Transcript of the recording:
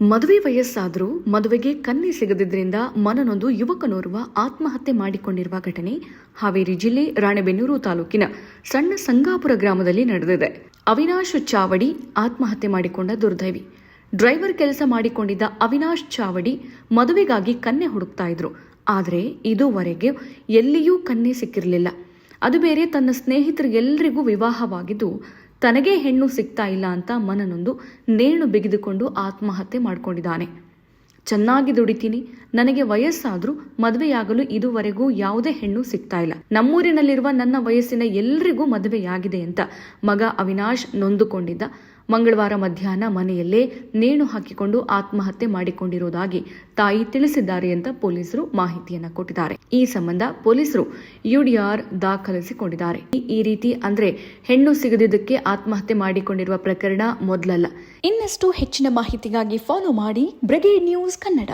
ಮದುವೆ ವಯಸ್ಸಾದರೂ ಮದುವೆಗೆ ಕನ್ನಿ ಸಿಗದಿದ್ದರಿಂದ ಮನನೊಂದು ಯುವಕನೋರ್ವ ಆತ್ಮಹತ್ಯೆ ಮಾಡಿಕೊಂಡಿರುವ ಘಟನೆ ಹಾವೇರಿ ಜಿಲ್ಲೆ ರಾಣೆಬೆನ್ನೂರು ತಾಲೂಕಿನ ಸಣ್ಣ ಸಂಗಾಪುರ ಗ್ರಾಮದಲ್ಲಿ ನಡೆದಿದೆ. ಅವಿನಾಶ್ ಚಾವಡಿ ಆತ್ಮಹತ್ಯೆ ಮಾಡಿಕೊಂಡ ದುರ್ದೈವಿ. ಡ್ರೈವರ್ ಕೆಲಸ ಮಾಡಿಕೊಂಡಿದ್ದ ಅವಿನಾಶ್ ಚಾವಡಿ ಮದುವೆಗಾಗಿ ಕನ್ನೆ ಹುಡುಕ್ತಾ ಇದ್ರು. ಆದರೆ ಇದುವರೆಗೆ ಎಲ್ಲಿಯೂ ಕನ್ನೆ ಸಿಕ್ಕಿರಲಿಲ್ಲ. ಅದು ಬೇರೆ ತನ್ನ ಸ್ನೇಹಿತರಿಗೆಲ್ಲರಿಗೂ ವಿವಾಹವಾಗಿದ್ದು ತನಗೇ ಹೆಣ್ಣು ಸಿಗ್ತಾ ಇಲ್ಲ ಅಂತ ಮನನೊಂದು ನೇಣು ಬಿಗಿದುಕೊಂಡು ಆತ್ಮಹತ್ಯೆ ಮಾಡಿಕೊಂಡಿದ್ದಾನೆ. ಚೆನ್ನಾಗಿ ದುಡಿತೀನಿ, ನನಗೆ ವಯಸ್ಸಾದರೂ ಮದುವೆಯಾಗಲು ಇದುವರೆಗೂ ಯಾವುದೇ ಹೆಣ್ಣು ಸಿಗ್ತಾ ಇಲ್ಲ. ನಮ್ಮೂರಿನಲ್ಲಿರುವ ನನ್ನ ವಯಸ್ಸಿನ ಎಲ್ರಿಗೂ ಮದುವೆಯಾಗಿದೆ ಅಂತ ಮಗ ಅವಿನಾಶ್ ನೊಂದುಕೊಂಡಿದ್ದ ಮಂಗಳವಾರ ಮಧ್ಯಾಹ್ನ ಮನೆಯಲ್ಲೇ ನೇಣು ಹಾಕಿಕೊಂಡು ಆತ್ಮಹತ್ಯೆ ಮಾಡಿಕೊಂಡಿರುವುದಾಗಿ ತಾಯಿ ತಿಳಿಸಿದ್ದಾರೆ ಅಂತ ಪೊಲೀಸರು ಮಾಹಿತಿಯನ್ನು ಕೊಟ್ಟಿದ್ದಾರೆ. ಈ ಸಂಬಂಧ ಪೊಲೀಸರು ಯುಡಿಆರ್ ದಾಖಲಿಸಿಕೊಂಡಿದ್ದಾರೆ. ಈ- ರೀತಿ ಅಂದ್ರೆ ಹೆಣ್ಣು ಸಿಗದಿದ್ದಕ್ಕೆ ಆತ್ಮಹತ್ಯೆ ಮಾಡಿಕೊಂಡಿರುವ ಪ್ರಕರಣ ಮೊದಲಲ್ಲ. ಇನ್ನಷ್ಟು ಹೆಚ್ಚಿನ ಮಾಹಿತಿಗಾಗಿ ಫಾಲೋ ಮಾಡಿ ಬ್ರಿಗೇಡ್ ನ್ಯೂಸ್ ಕನ್ನಡ.